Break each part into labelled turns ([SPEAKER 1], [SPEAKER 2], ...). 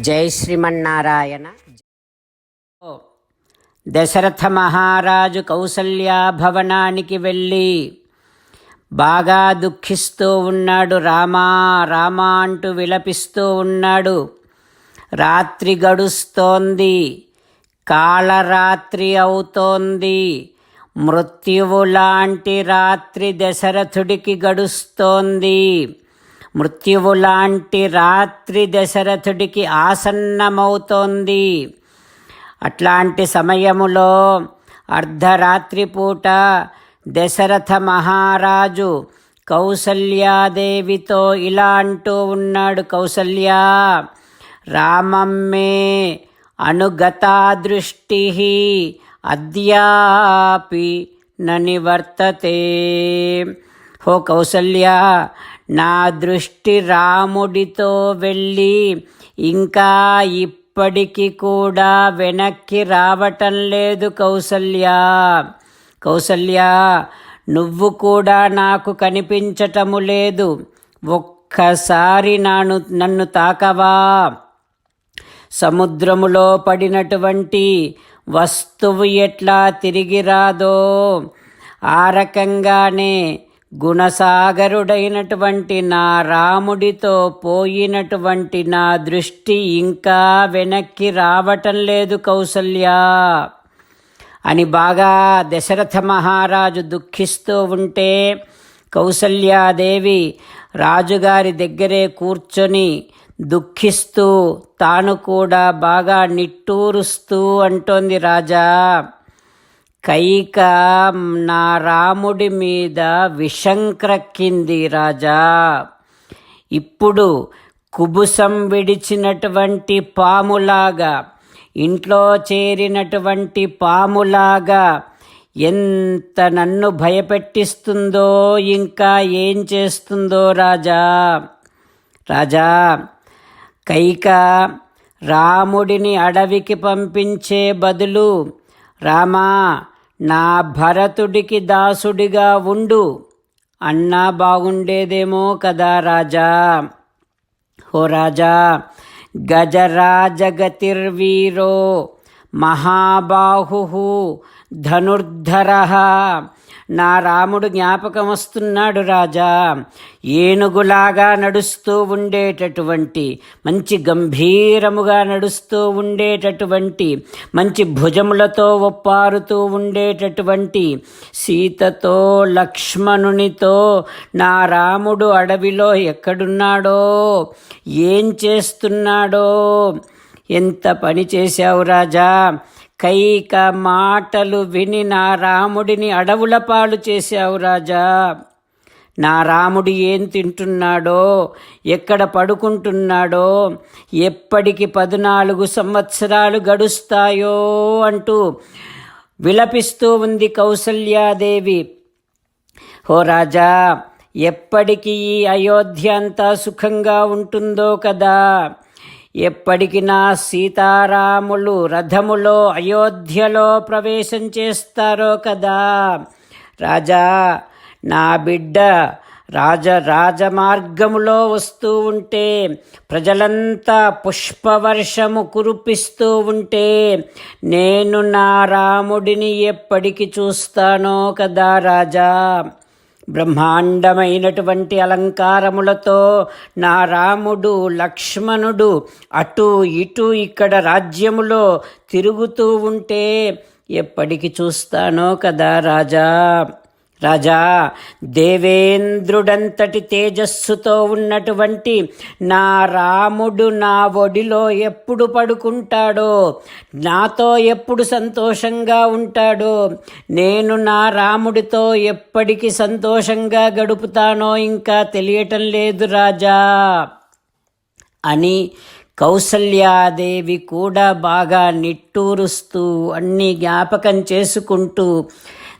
[SPEAKER 1] జై శ్రీమన్నారాయణ. దశరథ మహారాజు కౌసల్యా భవనానికి వెళ్ళి బాగా దుఃఖిస్తూ ఉన్నాడు. రామా రామా అంటూ విలపిస్తూ ఉన్నాడు. రాత్రి గడుస్తోంది. కాళరాత్రి అవుతోంది. మృత్యువు లాంటి రాత్రి దశరథుడికి గడుస్తోంది. మృత్యువు లాంటి రాత్రి దశరథుడికి ఆసన్నమవుతోంది. అట్లాంటి సమయములో అర్ధరాత్రి పూట దశరథ మహారాజు కౌసల్యాదేవితో ఇలా అంటూ ఉన్నాడు కౌసల్యా రామమ్మే అనుగతా దృష్టి అద్యాపి ననివర్తతే. హో కౌసల్య నా దృష్టి రాముడితో వెళ్ళి ఇంకా ఇప్పటికి కూడా వెనక్కి రావటం లేదు కౌసల్య. కౌసల్య నువ్వు కూడా నాకు కనిపించటము లేదు. ఒక్కసారి నాను నన్ను తాకవా? సముద్రములో పడినటువంటి వస్తువు ఎట్లా తిరిగి రాదో? ఆ రకంగానే గుణసాగరుడైనటువంటి నా రాముడితో పోయినటువంటి నా దృష్టి ఇంకా వెనక్కి రావటం లేదు కౌసల్యా అని బాగా దశరథ మహారాజు దుఃఖిస్తూ ఉంటే కౌసల్యాదేవి రాజుగారి దగ్గరే కూర్చొని దుఃఖిస్తూ తాను కూడా బాగా నిట్టూరుస్తూ అంటోంది రాజా. కైక నా రాముడి మీద విషంక్రక్కింది రాజా. ఇప్పుడు కుబుసం విడిచినటువంటి పాములాగా ఇంట్లో చేరినటువంటి పాములాగా ఎంత నన్ను భయపెట్టిస్తుందో ఇంకా ఏం చేస్తుందో రాజా. రాజా కైక రాముడిని అడవికి పంపించే బదులు రామా నా భరతుడికి దాసుడిగా ఉండు. అన్నా బాగుండేదేమో కదా రాజా. హో రాజా గజరాజగతిర్వీరో మహాబాహు ధనుర్ధర. నా రాముడు జ్ఞాపకం వస్తున్నాడు రాజా. ఏనుగులాగా నడుస్తూ ఉండేటటువంటి మంచి గంభీరముగా నడుస్తూ ఉండేటటువంటి మంచి భుజములతో ఒప్పారుతూ ఉండేటటువంటి సీతతో లక్ష్మణునితో నా రాముడు అడవిలో ఎక్కడున్నాడో ఏం చేస్తున్నాడో ఎంత పని చేశావు రాజా? కైక మాటలు విని నా రాముడిని అడవుల పాలు చేశావు రాజా. నా రాముడు ఏం తింటున్నాడో ఎక్కడ పడుకుంటున్నాడో ఎప్పటికి పద్నాలుగు సంవత్సరాలు గడుస్తాయో అంటూ విలపిస్తూ ఉంది కౌసల్యాదేవి. ఓ రాజా ఎప్పటికీ ఈ అయోధ్య అంతా సుఖంగా ఉంటుందో కదా? ఎప్పటికినా సీతారాములు రథములో అయోధ్యలో ప్రవేశం చేస్తారో కదా? రాజా నా బిడ్డ రాజ రాజమార్గములో వస్తూ ఉంటే ప్రజలంతా పుష్పవర్షము కురిపిస్తూ ఉంటే నేను నా రాముడిని ఎప్పటికి చూస్తానో కదా రాజా? బ్రహ్మాండమైనటువంటి అలంకారములతో నా రాముడు లక్ష్మణుడు అటు ఇటు ఇక్కడ రాజ్యములో తిరుగుతూ ఉంటే ఎప్పటికి చూస్తానో కదా రాజా? రాజా దేవేంద్రుడంతటి తేజస్సుతో ఉన్నటువంటి నా రాముడు నా ఒడిలో ఎప్పుడు పడుకుంటాడో నాతో ఎప్పుడు సంతోషంగా ఉంటాడో నేను నా రాముడితో ఎప్పటికి సంతోషంగా గడుపుతానో ఇంకా తెలియటం లేదు రాజా. అని కౌసల్యాదేవి కూడా బాగా నిట్టూరుస్తూ అన్నీ జ్ఞాపకం చేసుకుంటూ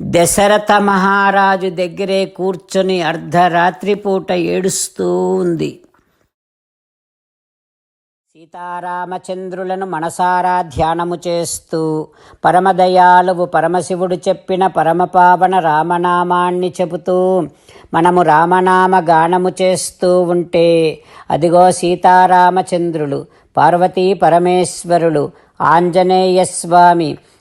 [SPEAKER 1] దశరథ మహారాజు దగ్గరే కూర్చొని అర్ధరాత్రి పూట ఏడుస్తూ ఉంది.
[SPEAKER 2] సీతారామచంద్రులను మనసారా ధ్యానము చేస్తూ పరమదయాలువు పరమశివుడు చెప్పిన పరమపావన రామనామాన్ని చెబుతూ మనము రామనామ గానము చేస్తూ ఉంటే అదిగో సీతారామచంద్రులు పార్వతీ పరమేశ్వరులు ఆంజనేయ స్వామి